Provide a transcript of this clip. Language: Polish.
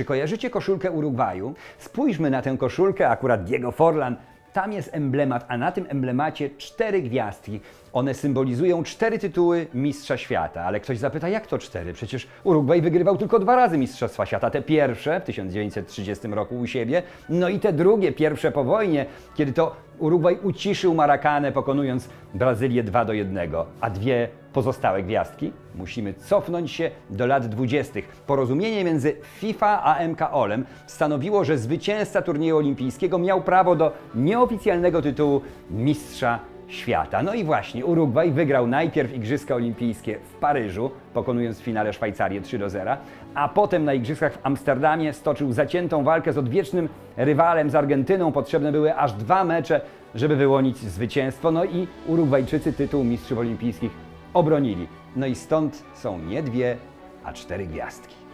Czy kojarzycie koszulkę Urugwaju? Spójrzmy na tę koszulkę, akurat Diego Forlan. Tam jest emblemat, a na tym emblemacie cztery gwiazdki. One symbolizują cztery tytuły Mistrza Świata. Ale ktoś zapyta, jak to cztery? Przecież Urugwaj wygrywał tylko dwa razy Mistrzostwa Świata. Te pierwsze w 1930 roku u siebie, no i te drugie, pierwsze po wojnie, kiedy to Urugwaj uciszył Marakanę, pokonując Brazylię 2 do 1. A dwie pozostałe gwiazdki musimy cofnąć się do lat 20. Porozumienie między FIFA a MKOL-em stanowiło, że zwycięzca turnieju olimpijskiego miał prawo do nieoficjalnego tytułu Mistrza Świata. No i właśnie Urugwaj wygrał najpierw Igrzyska Olimpijskie w Paryżu, pokonując w finale Szwajcarię 3 do 0, a potem na Igrzyskach w Amsterdamie stoczył zaciętą walkę z odwiecznym rywalem z Argentyną. Potrzebne były aż dwa mecze, żeby wyłonić zwycięstwo. No i Urugwajczycy tytuł Mistrzów Olimpijskich obronili. No i stąd są nie dwie, a cztery gwiazdki.